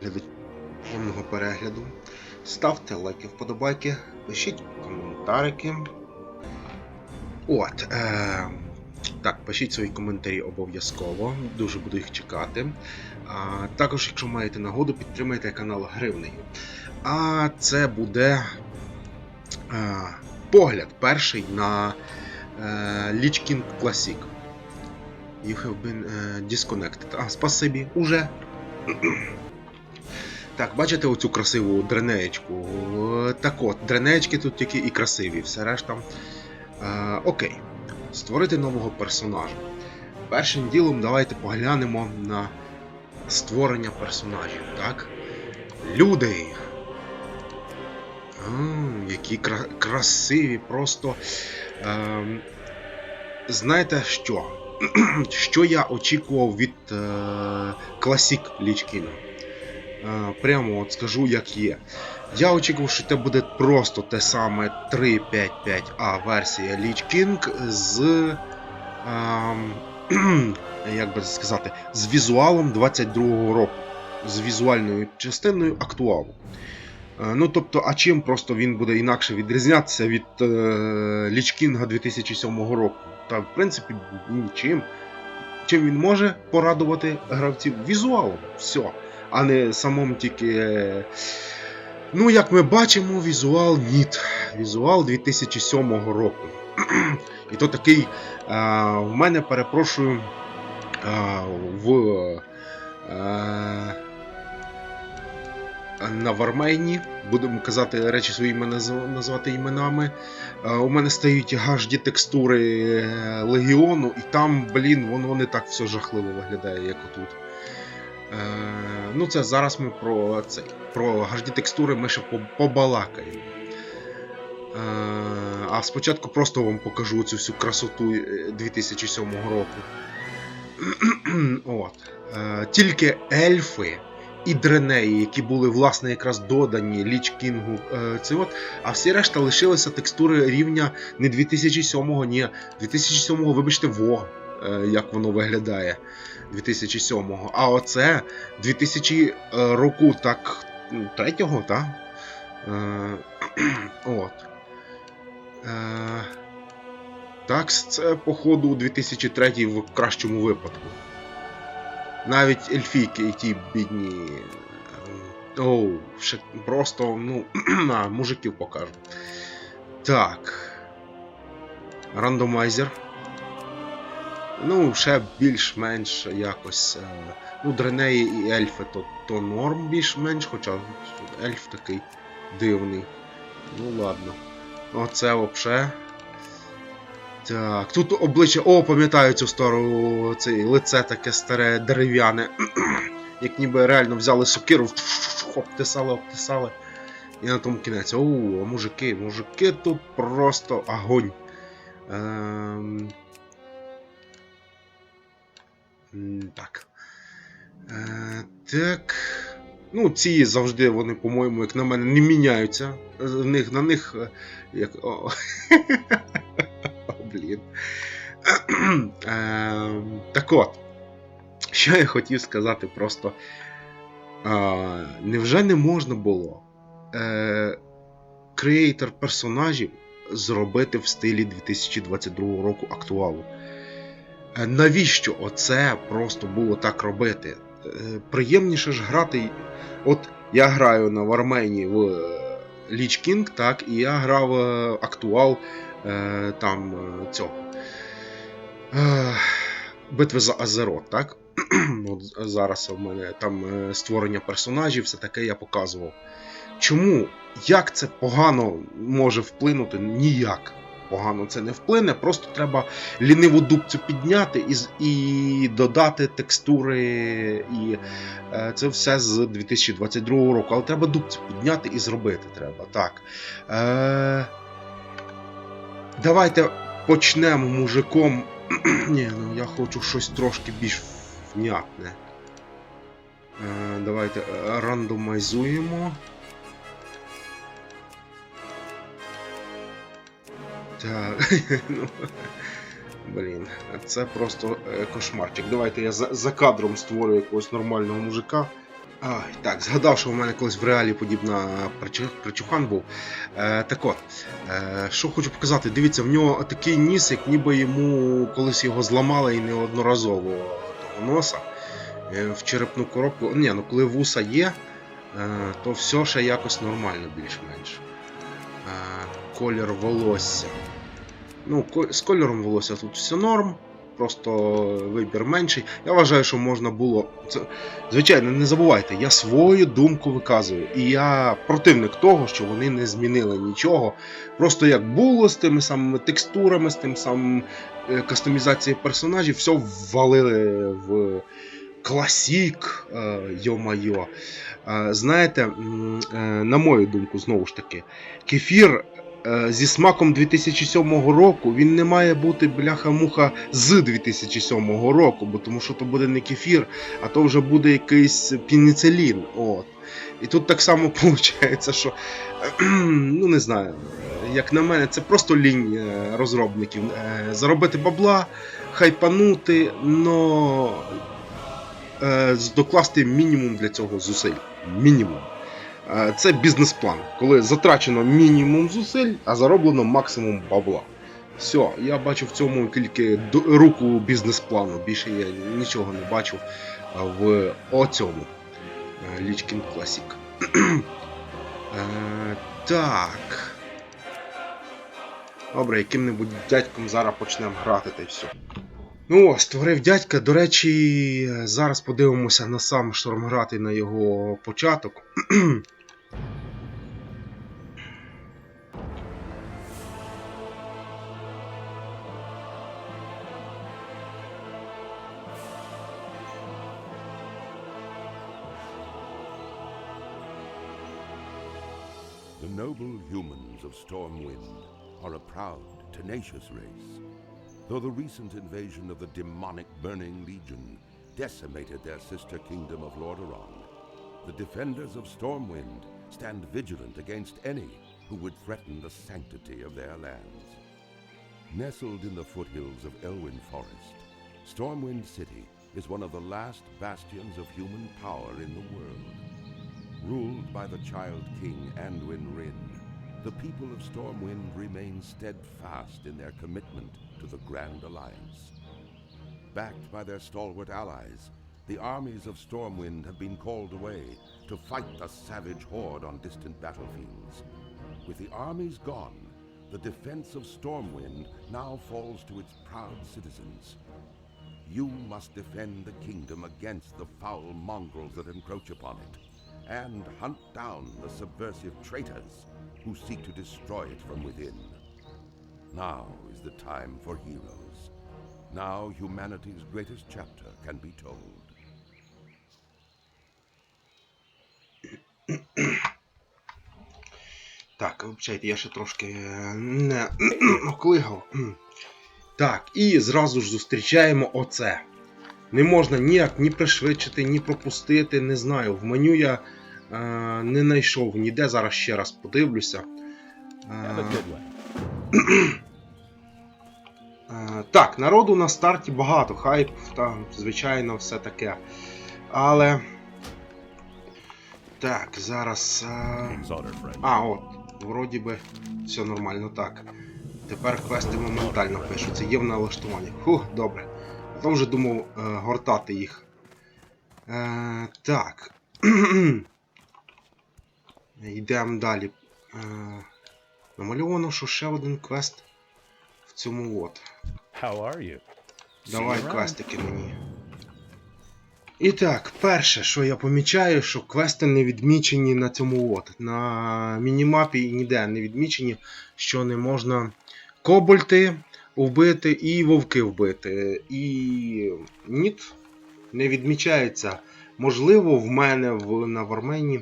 Приємного перегляду. Ставте лайки, вподобайки, пишіть коментарики. От. Е- так, пишіть свої коментарі обов'язково. Дуже буду їх чекати. А, також, якщо маєте нагоду, підтримайте канал Гривнею. А це буде е- погляд перший на Lich King Classic. You have been е, disconnected. А, спасибі, уже. Так, бачите оцю красиву дренеєчку? Е, Так от, дренеєчки тут тільки і красиві, все решта. Е, окей. Створити нового персонажа. Першим ділом давайте поглянемо на створення персонажів, так? Люди. А, які кра- красиві, просто. Ем, знаєте що? що я очікував від е, Classic Лічкіна? Е, прямо от скажу, як є. Я очікував, що це буде просто те саме 3.5.5a версія Lich King з. ем, як би сказати, з візуалом 22-го року, з візуальною частиною актуалу. Е, Ну, тобто, а чим просто він буде інакше відрізнятися від е, King 2007 року? Та, в принципі, нічим. Чим він може порадувати гравців? Візуалом. Все. А не самому тільки. е, Ну, як ми бачимо, візуал ніт. Візуал 2007 року. І то такий. е, в мене перепрошую. е, в. На Вармейні, будемо казати речі своїми назв- назвати іменами. У мене стають HD текстури Легіону, і там, блін, воно не так все жахливо виглядає, як отут. Е, ну, це зараз ми про це, про HD текстури ми ще побалакаємо. Е, а спочатку просто вам покажу цю всю красоту е, 2007 року. От. Е, тільки ельфи і дренеї, які були власне якраз додані Ліч Кінгу, е, це от, а всі решта лишилися текстури рівня не 2007-го, ні, 2007-го, вибачте, во, е, як воно виглядає 2007-го. А оце 2000 е, року так, м, третього, так? Е, от. Е, так, це, походу, 2003 в кращому випадку. Навіть ельфійки і ті бідні. е, Оу, ще просто, ну, а, мужиків покажу. Так. Рандомайзер. Ну, ще більш-менш якось. е, Ну, дренеї і ельфи то, то норм більш-менш, хоча ельф такий дивний. Ну ладно. Оце взагалі. Так, тут обличчя. О, пам'ятаю цю стару. Це лице таке старе дерев'яне. Як ніби реально взяли сокиру, обтисали, обтисали. І на тому кінець. Оу, мужики, мужики тут просто огонь. Ем... Так. Е, так. Ну, ці завжди вони, по-моєму, як на мене, не міняються. В них, на них. е, Як... О, блін. Ем, так от, що я хотів сказати просто. А, невже не можна було е, креатор персонажів зробити в стилі 2022 року актуалу? Е, навіщо оце просто було так робити? Е, приємніше ж грати. От я граю на Вармені в е, Lich King, так, і я грав актуал там цього. Битви за Азерот, так? От зараз в мене там створення персонажів, все таке я показував. Чому? Як це погано може вплинути? Ніяк погано це не вплине, просто треба ліниву дубцю підняти і, і додати текстури, і е, це все з 2022 року. Але треба дубцю підняти і зробити треба. Так. Е, давайте почнемо мужиком. Ні, ну я хочу щось трошки більш внятне. Е, давайте е, рандомайзуємо. Так. ну, Блін, це просто е, кошмарчик. Давайте я за, за кадром створю якогось нормального мужика. Ай, так, згадав, що у мене колись в реалі подібна причу- причухан був. Е, так от, е, що хочу показати, дивіться, в нього такий ніс, як ніби йому колись його зламали і неодноразово того носа. Е, в черепну коробку. Ні, ну коли вуса є, е, то все ще якось нормально більш-менш. Е, колір волосся. Ну, з кольором волосся тут все норм. Просто вибір менший. Я вважаю, що можна було. Це, звичайно, не забувайте, я свою думку виказую. І я противник того, що вони не змінили нічого. Просто як було з тими самими текстурами, з тим самим е, кастомізацією персонажів, все ввалили в класік, е, йо-майо. Е, знаєте, на мою думку, знову ж таки, кефір зі смаком 2007 року він не має бути бляха-муха з 2007 року, бо тому що то буде не кефір, а то вже буде якийсь пініцилін. От. І тут так само виходить, що ну не знаю, як на мене, це просто лінь е, розробників. Е, Заробити бабла, хайпанути, но е, докласти мінімум для цього зусиль. Мінімум. Е, Це бізнес-план, коли затрачено мінімум зусиль, а зароблено максимум бабла. Все, я бачу в цьому тільки руку бізнес-плану. Більше я нічого не бачу е, в оцьому е, Лічкін. Е, Так. Добре, яким-небудь дядьком зараз почнемо грати та й все. Ну, створив дядька. До речі, зараз подивимося на сам штормграти на його початок. noble humans of Stormwind are a proud, tenacious race. Though the recent invasion of the demonic Burning Legion decimated their sister kingdom of Lordaeron, the defenders of Stormwind stand vigilant against any who would threaten the sanctity of their lands. Nestled in the foothills of Elwyn Forest, Stormwind City is one of the last bastions of human power in the world. Ruled by the Child King Anduin Rin, the people of Stormwind remain steadfast in their commitment to the Grand Alliance. Backed by their stalwart allies, the armies of Stormwind have been called away to fight the savage horde on distant battlefields. With the armies gone, the defense of Stormwind now falls to its proud citizens. You must defend the kingdom against the foul mongrels that encroach upon it, and hunt down the subversive traitors who seek to destroy it from within. Now is the time for heroes. Now humanity's greatest chapter can be told. Так, вибачайте, я ще трошки е, не оклигав. Так, і зразу ж зустрічаємо оце. Не можна ніяк ні пришвидшити, ні пропустити, не знаю. В меню я е, не знайшов ніде. Зараз ще раз подивлюся. Е, е, так, народу на старті багато, хайп, там, звичайно, все таке. Але. Так, зараз. Е... А, от, вроді би, все нормально так. Тепер квести моментально пишуться, є в налаштуванні. Фух, добре. А то вже думав е, гортати їх. Е, так. Йдемо далі. Е, намальовано, що ще один квест в цьому от. How are you? Давай квестики мені. І так, перше, що я помічаю, що квести не відмічені на цьому от. На мінімапі і ніде не відмічені, що не можна кобальти вбити і вовки вбити. І ніт, не відмічається. Можливо, в мене в, на Вармені.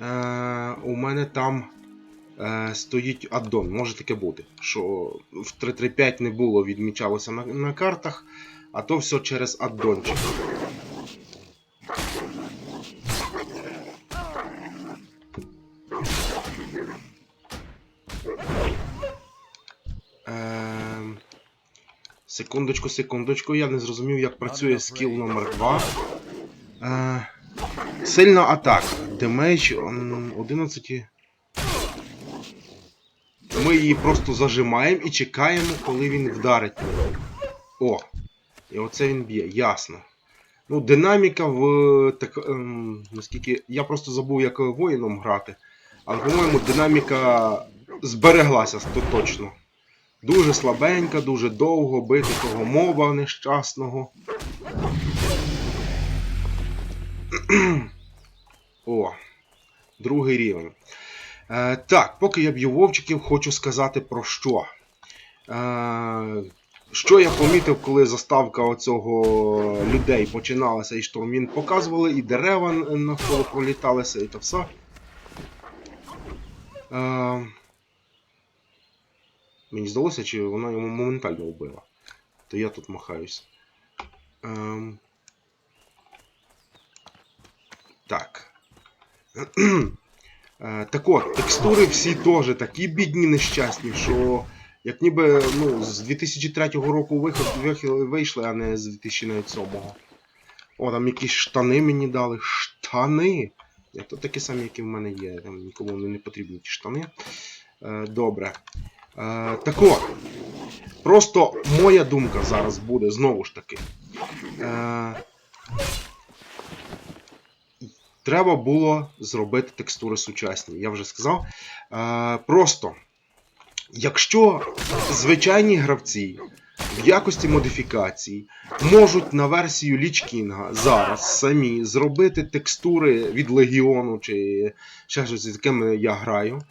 Е, у мене там е, стоїть аддон. Може таке бути, що в 335 не було, відмічалося на, на картах, а то все через аддончик. Ем, Секундочку, секундочку, я не зрозумів, як працює скіл номер 2. Е, Сильна атака. Демедж м, 11. Ми її просто зажимаємо і чекаємо, коли він вдарить. О! І оце він б'є, ясно. Ну, динаміка в так, ем, наскільки. Я просто забув, як воїном грати. Але, по-моєму, динаміка збереглася то точно. Дуже слабенька, дуже довго бити того моба нещасного. О, другий рівень. Е, так, поки я б'ю вовчиків, хочу сказати про що. Е, що я помітив, коли заставка оцього людей починалася і штурмін показували, і дерева навколо проліталися, і то все. Е, мені здалося, чи вона йому моментально вбила. То я тут махаюсь. Ем, так. Е, так от, текстури всі теж такі бідні нещасні, що як ніби ну, з 2003 року виход, вийшли, а не з 2007. О, там якісь штани мені дали. Штани! То такі самі, які в мене є. Там нікому не не потрібні ті штани. Е, добре. Е, так от. Просто моя думка зараз буде знову ж таки. Треба було зробити текстури сучасні. Я вже сказав. Е, просто, якщо звичайні гравці в якості модифікацій можуть на версію Лічкінга зараз самі зробити текстури від Легіону чи ще щось, з якими я граю.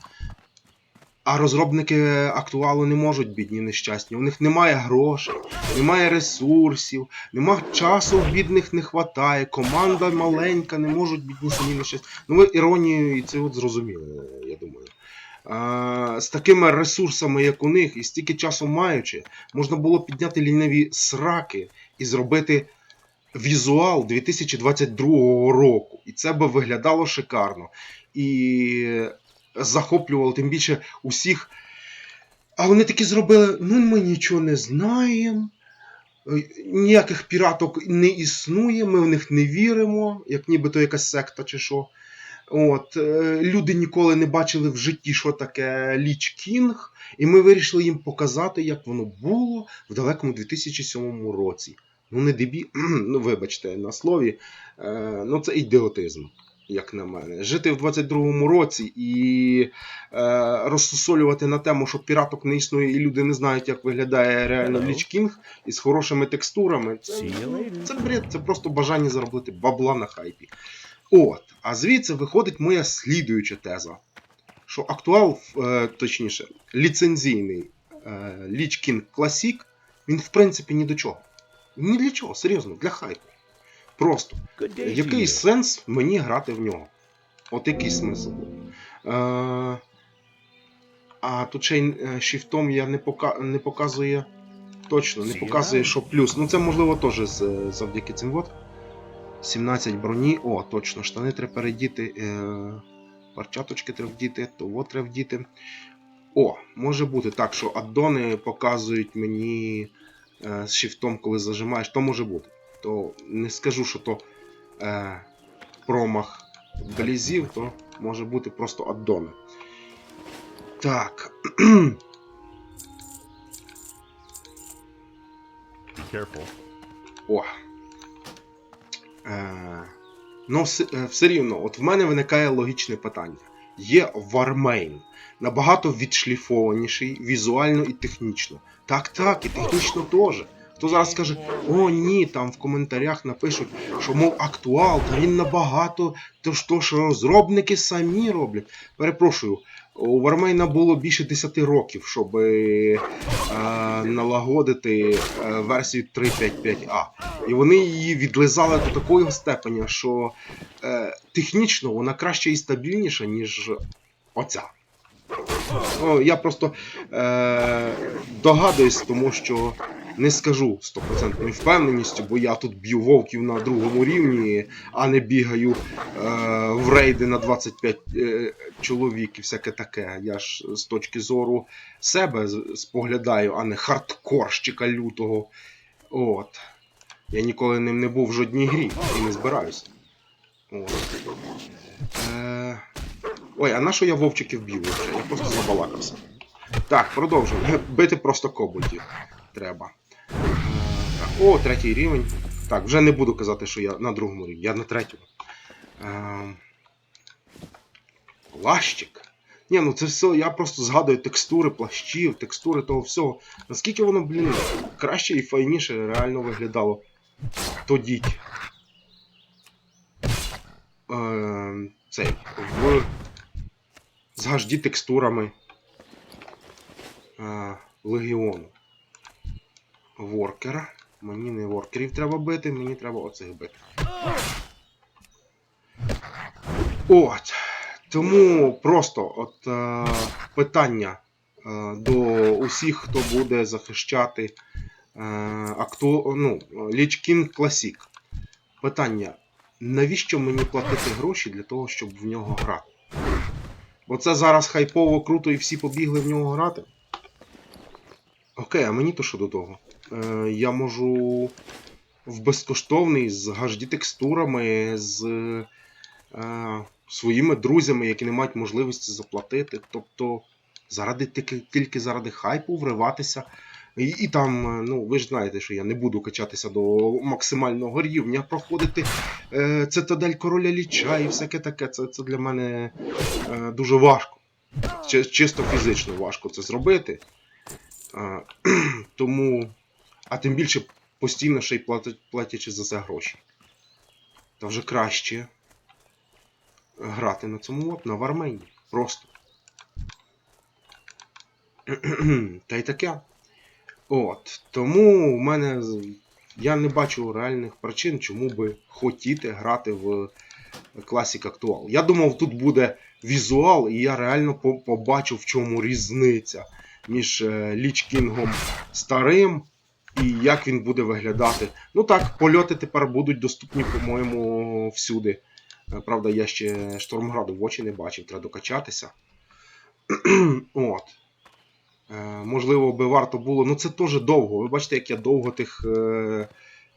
А розробники актуалу не можуть бідні нещасні. У них немає грошей, немає ресурсів, нема часу бідних не хватає, команда маленька, не можуть бідні самі нещасні. Ну ви іронію і це от зрозуміли, я думаю. А, з такими ресурсами, як у них, і стільки часу маючи, можна було підняти ліниві сраки і зробити візуал 2022 року. І це би виглядало шикарно. І захоплювало тим більше усіх. А вони такі зробили: ну ми нічого не знаємо. е, Ніяких піраток не існує, ми в них не віримо, як нібито якась секта чи що. От, е, люди ніколи не бачили в житті, що таке Ліч Кінг, і ми вирішили їм показати, як воно було в далекому 2007 році. Ну, не дебі, ну вибачте, на слові, е, ну це ідіотизм, як на мене. Жити в 22-му році і е, розсусолювати на тему, що піраток не існує, і люди не знають, як виглядає реально Ліч Кінг із хорошими текстурами. Це, це бред, це просто бажання заробити бабла на хайпі. От, а звідси виходить моя слідуюча теза. Що актуал, е, точніше, ліцензійний е, Lich King Classic, він в принципі ні до чого. Ні для чого, серйозно, для хайпу. Просто. Який сенс мені грати в нього? От який смисл. Е, а тут ще й е, шифтом я не, пока, не показує. Точно, не показує, що плюс. Ну це можливо теж завдяки цим вот. 17 броні. О, точно, штани треба передіти. Е, перчаточки треба вдіти, того треба вдіти. О, може бути так, що аддони показують мені е, з шифтом, коли зажимаєш, то може бути. То не скажу, що то е, промах блізів, то може бути просто аддони. Так. Be careful. О. Е, ну, все, все рівно, от в мене виникає логічне питання. Є Warmain, набагато відшліфованіший візуально і технічно. Так, так, і технічно теж. Хто зараз скаже, о ні, там в коментарях напишуть, що мов актуал, та він набагато, то ж що розробники самі роблять. Перепрошую, у Вармейна було більше 10 років, щоб е, налагодити е, версію 3.5.5a. І вони її відлизали до такого степеня, що е, технічно вона краще і стабільніша, ніж оця. Ну, я просто е, догадуюсь, тому що не скажу 100% впевненістю, бо я тут б'ю вовків на другому рівні, а не бігаю е, в рейди на 25 е, чоловік і всяке таке. Я ж з точки зору себе споглядаю, а не хардкорщика лютого. От. Я ніколи ним не був в жодній грі і не збираюся. От. Е... Ой, а на що я вовчиків б'ю? Я просто забалакався. Так, продовжуємо. Бити просто коботів треба. О, третій рівень. Так, вже не буду казати, що я на другому рівні, я на третьому. Е... Плащик. Ні, ну це все, я просто згадую текстури плащів, текстури того всього. Наскільки воно, блін, краще і файніше реально виглядало. Тоді. Е, цей. В. З текстурами. Е, Легіону. Воркера. Мені не воркерів треба бити, мені треба оцих бити. От. Тому просто от е, питання е, до усіх, хто буде захищати е, акту, ну, King Classic. Питання: навіщо мені платити гроші для того, щоб в нього грати? Бо це зараз хайпово круто і всі побігли в нього грати. Окей, а мені то що до того? Е, я можу в безкоштовний з HD текстурами, з е, своїми друзями, які не мають можливості заплатити. Тобто, заради тільки, тільки заради хайпу вриватися. І, і там, е, ну ви ж знаєте, що я не буду качатися до максимального рівня, проходити е, цитадель короля ліча і всяке таке. Це, це для мене е, дуже важко. Чи- Чисто фізично важко це зробити. Е, тому, а тим більше постійно ще й платячи за це гроші. Та вже краще грати на цьому от, на вармені. Просто. Та й таке. От. Тому в мене. Я не бачу реальних причин, чому би хотіти грати в Classic Actual. Я думав, тут буде візуал, і я реально побачу, в чому різниця між е, Ліч Кінгом старим і як він буде виглядати. Ну так, польоти тепер будуть доступні, по-моєму, всюди. Е, Правда, я ще Штормграду в очі не бачив, треба докачатися. От. Е, можливо, би варто було. Ну це теж довго. Ви бачите, як я довго тих е,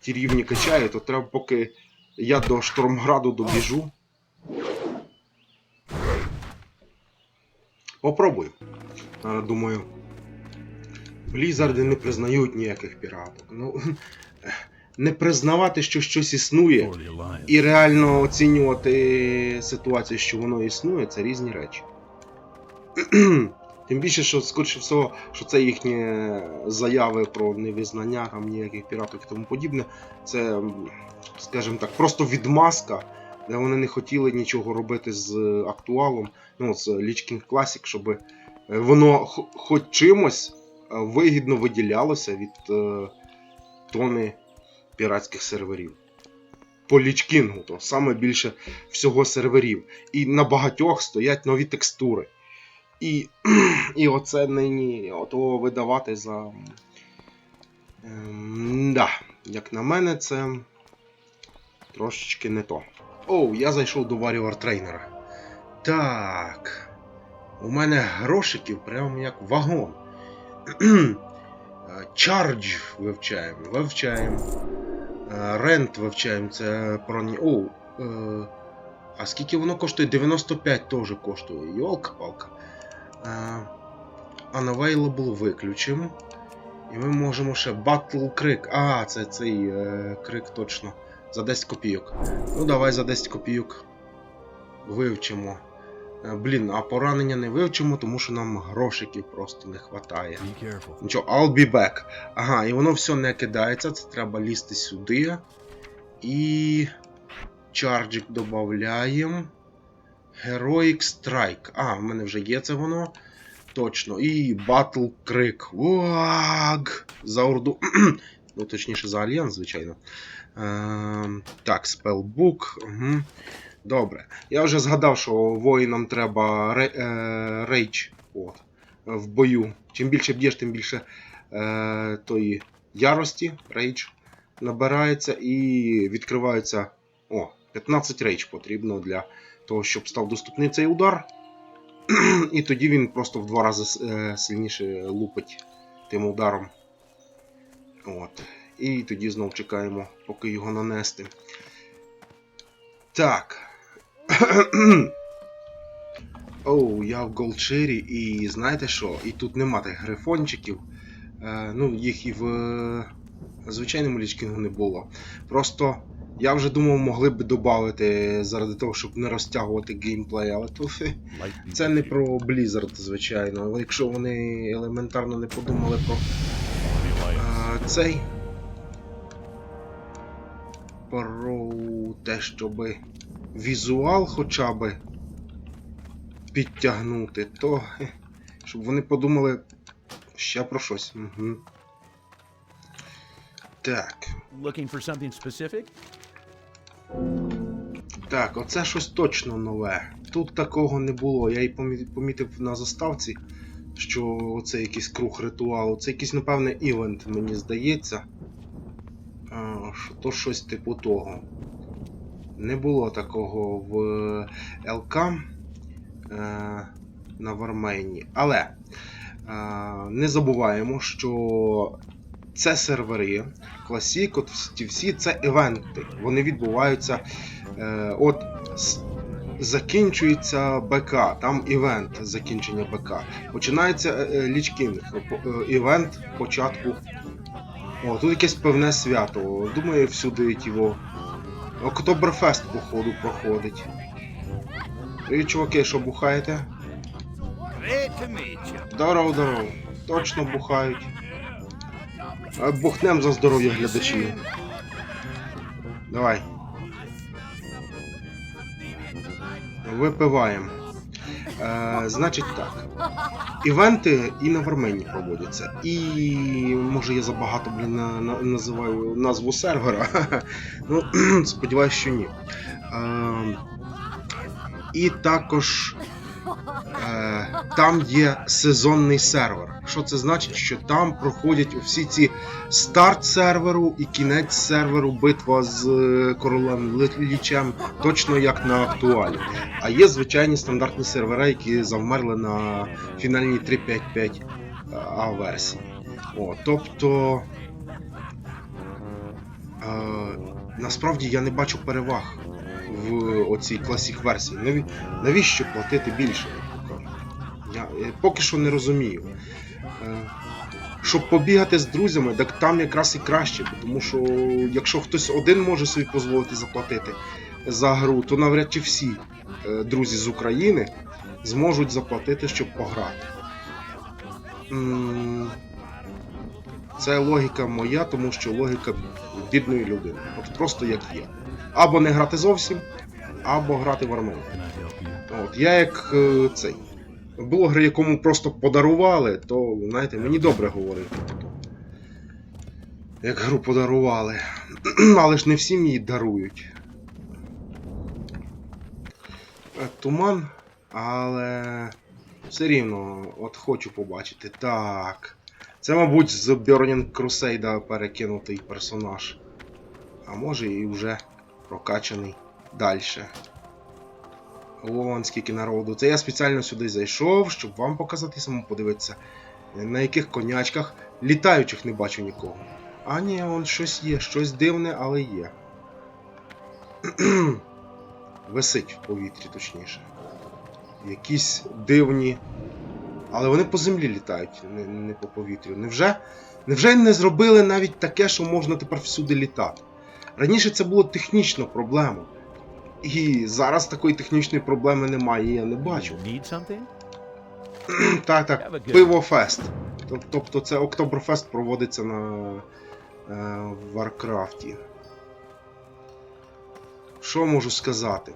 ті рівні качаю, то треба, поки я до Штормграду добіжу. Попробую. Думаю. Блізарди не признають ніяких піраток. Ну, не признавати, що щось існує, і реально оцінювати ситуацію, що воно існує, це різні речі. Тим більше, що, скоріше всього, що це їхні заяви про невизнання там ніяких піраток і тому подібне, це, скажімо так, просто відмазка, де вони не хотіли нічого робити з актуалом, ну, з Lich King Classic, щоб е, воно хо- хоч чимось вигідно виділялося від е, тони піратських серверів. По лічкінгу, то саме більше всього серверів. І на багатьох стоять нові текстури. І, і оце нині ото видавати за. Ем, да, як на мене, це трошечки не то. Оу, я зайшов до Warrior трейнера. Так. У мене грошиків прям як вагон. Чардж вивчаємо, вивчаємо. Рент вивчаємо, це про Оу. Е, а скільки воно коштує? 95 теж коштує. Йолка-палка. Е, Unavailable виключимо. І ми можемо ще Battle Крик. А, це цей е, крик точно. За 10 копійок. Ну, давай за 10 копійок вивчимо. Е, Блін, а поранення не вивчимо, тому що нам грошиків просто не вистачає. Нічого, I'll be back. Ага, і воно все не кидається, це треба лізти сюди. І. Чарджик додаємо. Heroic Strike. А, в мене вже є це воно. Точно. І Battle Крик. Уаг! За Орду. ну, точніше, за Альянс, звичайно. Ем, так, Spellbook. Угу. Добре. Я вже згадав, що воїнам треба е, рейдж. От в бою. Чим більше б'єш, тим більше е, тої ярості, рейдж набирається і відкривається. О, 15 рейдж потрібно для того, щоб став доступний цей удар. І тоді він просто в два рази е, сильніше лупить тим ударом. От. І тоді знов чекаємо, поки його нанести. Так. Оу, я в Голдширі і знаєте що? І тут нема тих грифончиків. Е, ну, їх і в е, звичайному лічкінгу не було. Просто я вже думав, могли б додати заради того, щоб не розтягувати геймплей, але то це не про Blizzard, звичайно. Але якщо вони елементарно не подумали про е, цей. Про те, щоб візуал хоча би підтягнути, то щоб вони подумали ще про щось. Угу. Так. Looking for something specific? Так, оце щось точно нове. Тут такого не було. Я і помітив на заставці, що це якийсь круг ритуалу. Це якийсь, напевне, івент, мені здається. Що то щось типу того. Не було такого в ЛК е, на Вармейні. Але е, не забуваємо, що це сервери, Classic, от всі, всі це івенти. Вони відбуваються. Е, от закінчується БК, там івент закінчення БК. Починається е, е, лічкінг, е, івент початку. О, тут якесь певне свято. Думаю, всюди його. Октоберфест, походу, проходить. І чуваки, що бухаєте? Здорово, здорово. Точно бухають. Бухнем за здоров'я глядачів. Давай. Випиваємо. Е, значить так. Івенти і на Вармені проводяться. І може я забагато блін, на, на, називаю назву сервера. ну, сподіваюсь, що ні. Е, і також там є сезонний сервер. Що це значить? Що там проходять всі ці старт серверу і кінець серверу, битва з е, королем Лічем, точно як на актуалі. А є звичайні стандартні сервери, які завмерли на фінальній 3.5.5 А версії. О, тобто. Е, насправді я не бачу переваг в оцій класік версії. Наві... Навіщо платити більше? Я поки що не розумію. Е, щоб побігати з друзями, так там якраз і краще, тому що якщо хтось один може собі дозволити заплатити за гру, то навряд чи всі е, друзі з України зможуть заплатити, щоб пограти. Це логіка моя, тому що логіка бідної людини. От просто як є. Або не грати зовсім, або грати в армейку. От, я як е, цей. Блогер, якому просто подарували, то, знаєте, мені добре говорити. Як гру подарували. Але ж не всім її дарують. Е, Туман, але все рівно, от хочу побачити. Так. Це, мабуть, з Burning Crusade перекинутий персонаж. А може і вже прокачаний далі. Вон скільки народу. Це я спеціально сюди зайшов, щоб вам показати самому подивитися, на яких конячках літаючих не бачу нікого. А ні, вон щось є, щось дивне, але є. Висить в повітрі, точніше. Якісь дивні. Але вони по землі літають, не, не по повітрю. Невже, невже не зробили навіть таке, що можна тепер всюди літати? Раніше це було технічно проблема. І зараз такої технічної проблеми немає, я не бачу. Так, так, пивофест. Тобто це Октоберфест проводиться на е, Варкрафті. Що можу сказати?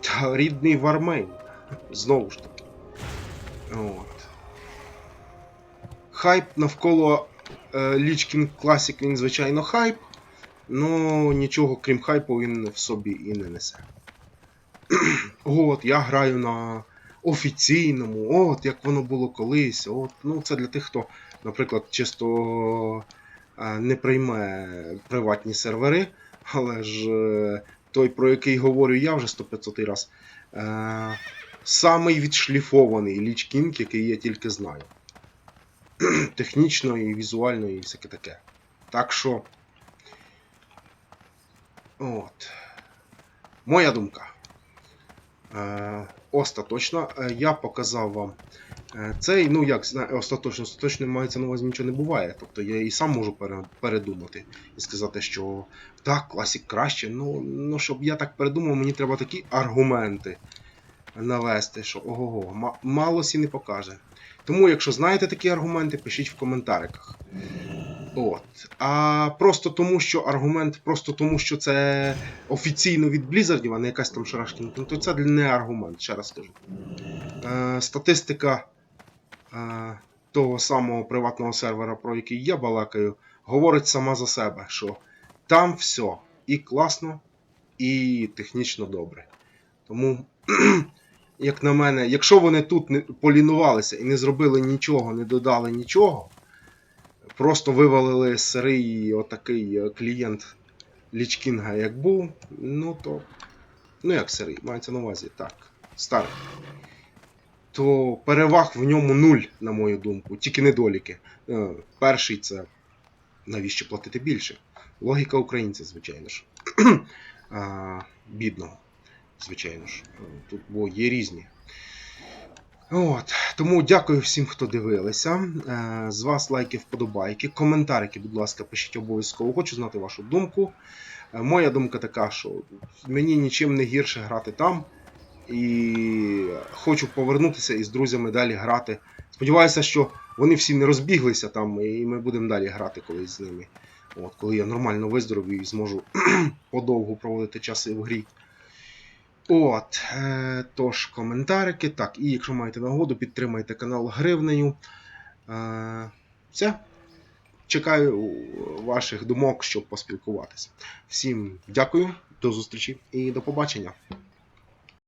Та рідний Вармейн. Знову ж таки. От. Хайп навколо е, Lich Classic, він, звичайно, хайп. Ну нічого крім хайпу він в собі і не несе. От, я граю на офіційному, от як воно було колись. От, ну це для тих, хто, наприклад, чисто е, не прийме приватні сервери, але ж е, той, про який говорю я вже 100-500 раз, е, самий відшліфований Lich King, який я тільки знаю. Технічно і візуально, і всяке таке. Так що. От. Моя думка. Е, остаточно. Е, я показав вам е, цей, ну як остаточно, остаточно мається на увазі нічого не буває. Тобто я і сам можу передумати і сказати, що так, класік краще. Ну, ну щоб я так передумав, мені треба такі аргументи навести, що ого, ма- мало сі не покаже. Тому, якщо знаєте такі аргументи, пишіть в коментариках. От. А просто тому, що аргумент, просто тому, що це офіційно від Blizzardів, а не якась там шарашкіна, то це не аргумент, ще раз скажу. Е, статистика е, того самого приватного сервера, про який я балакаю, говорить сама за себе, що там все і класно, і технічно добре. Тому, як на мене, якщо вони тут не полінувалися і не зробили нічого, не додали нічого, просто вивалили сирий отакий е, клієнт Лічкінга, як був, ну то. Ну як сирий, мається на увазі, так, старий. То переваг в ньому нуль, на мою думку, тільки недоліки. Е, Перший це навіщо платити більше? Логіка українця, звичайно ж. Бідного, звичайно ж. Е, Тут бо є різні. От. Тому дякую всім, хто дивилися. Е, З вас лайки, вподобайки, коментарики, будь ласка, пишіть обов'язково. Хочу знати вашу думку. Е, Моя думка така, що мені нічим не гірше грати там. І хочу повернутися і з друзями далі грати. Сподіваюся, що вони всі не розбіглися там, і ми будемо далі грати колись з ними. От, коли я нормально виздоровію і зможу подовго проводити часи в грі. От, е, тож, коментарики. Так, і якщо маєте нагоду, підтримайте канал гривнею. Е, все. Чекаю ваших думок, щоб поспілкуватися. Всім дякую, до зустрічі і до побачення.